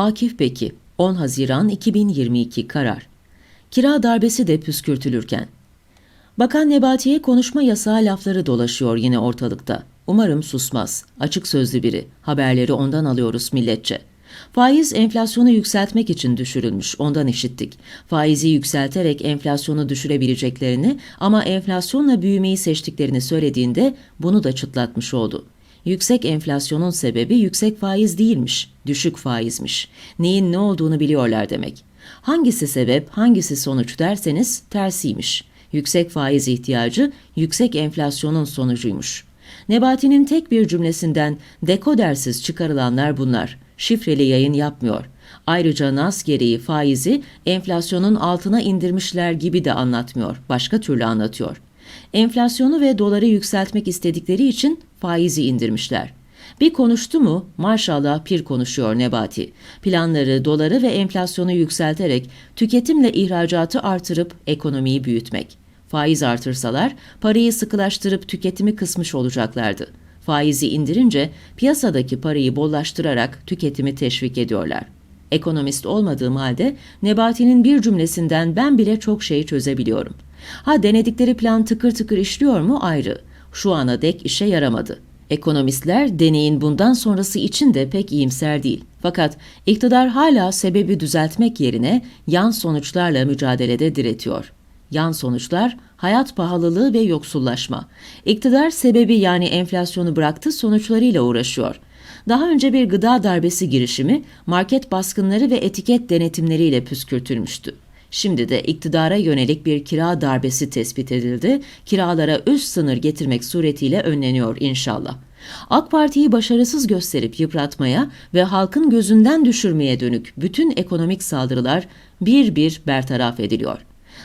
Akif Beki 10 Haziran 2022 karar. Kira darbesi de püskürtülürken. Bakan Nebati'ye konuşma yasağı lafları dolaşıyor yine ortalıkta. Umarım susmaz. Açık sözlü biri. Haberleri ondan alıyoruz milletçe. Faiz enflasyonu yükseltmek için düşürülmüş, ondan işittik. Faizi yükselterek enflasyonu düşürebileceklerini ama enflasyonla büyümeyi seçtiklerini söylediğinde bunu da çıtlatmış oldu. Yüksek enflasyonun sebebi yüksek faiz değilmiş, düşük faizmiş. Neyin ne olduğunu biliyorlar demek. Hangisi sebep, hangisi sonuç derseniz tersiymiş. Yüksek faiz ihtiyacı yüksek enflasyonun sonucuymuş. Nebati'nin tek bir cümlesinden dekodersiz çıkarılanlar bunlar. Şifreli yayın yapmıyor. Ayrıca nas gereği faizi enflasyonun altına indirmişler gibi de anlatmıyor. Başka türlü anlatıyor. Enflasyonu ve doları yükseltmek istedikleri için faizi indirmişler. Bir konuştu mu maşallah pir konuşuyor Nebati. Planları, doları ve enflasyonu yükselterek tüketimle ihracatı artırıp ekonomiyi büyütmek. Faiz artırsalar parayı sıkılaştırıp tüketimi kısmış olacaklardı. Faizi indirince piyasadaki parayı bollaştırarak tüketimi teşvik ediyorlar. Ekonomist olmadığım halde Nebati'nin bir cümlesinden ben bile çok şey çözebiliyorum. Ha denedikleri plan tıkır tıkır işliyor mu ayrı. Şu ana dek işe yaramadı. Ekonomistler deneyin bundan sonrası için de pek iyimser değil. Fakat iktidar hala sebebi düzeltmek yerine yan sonuçlarla mücadelede diretiyor. Yan sonuçlar hayat pahalılığı ve yoksullaşma. İktidar sebebi yani enflasyonu bıraktı sonuçlarıyla uğraşıyor. Daha önce bir gıda darbesi girişimi market baskınları ve etiket denetimleriyle püskürtülmüştü. Şimdi de iktidara yönelik bir kira darbesi tespit edildi. Kiralara üst sınır getirmek suretiyle önleniyor inşallah. AK Parti'yi başarısız gösterip yıpratmaya ve halkın gözünden düşürmeye dönük bütün ekonomik saldırılar bir bir bertaraf ediliyor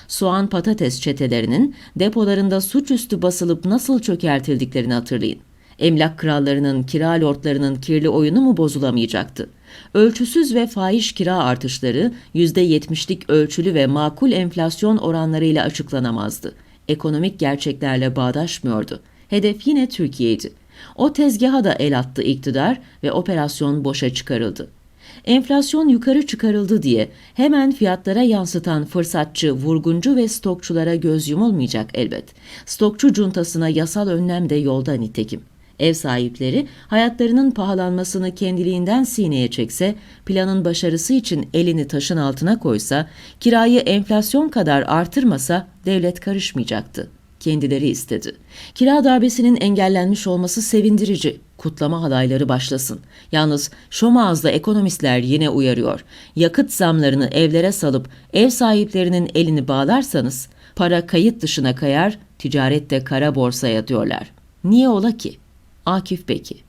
soğan patates çetelerinin depolarında suçüstü basılıp nasıl çökertildiklerini hatırlayın. Emlak krallarının, kira lordlarının kirli oyunu mu bozulamayacaktı? Ölçüsüz ve fahiş kira artışları %70'lik ölçülü ve makul enflasyon oranlarıyla açıklanamazdı. Ekonomik gerçeklerle bağdaşmıyordu. Hedef yine Türkiye'ydi. O tezgaha da el attı iktidar ve operasyon boşa çıkarıldı. Enflasyon yukarı çıkarıldı diye hemen fiyatlara yansıtan fırsatçı, vurguncu ve stokçulara göz yumulmayacak elbet. Stokçu cuntasına yasal önlem de yolda nitekim. Ev sahipleri hayatlarının pahalanmasını kendiliğinden sineye çekse, planın başarısı için elini taşın altına koysa, kirayı enflasyon kadar artırmasa devlet karışmayacaktı kendileri istedi. Kira darbesinin engellenmiş olması sevindirici. Kutlama halayları başlasın. Yalnız şom ağızlı ekonomistler yine uyarıyor. Yakıt zamlarını evlere salıp ev sahiplerinin elini bağlarsanız para kayıt dışına kayar, ticarette kara borsaya diyorlar. Niye ola ki? Akif Beki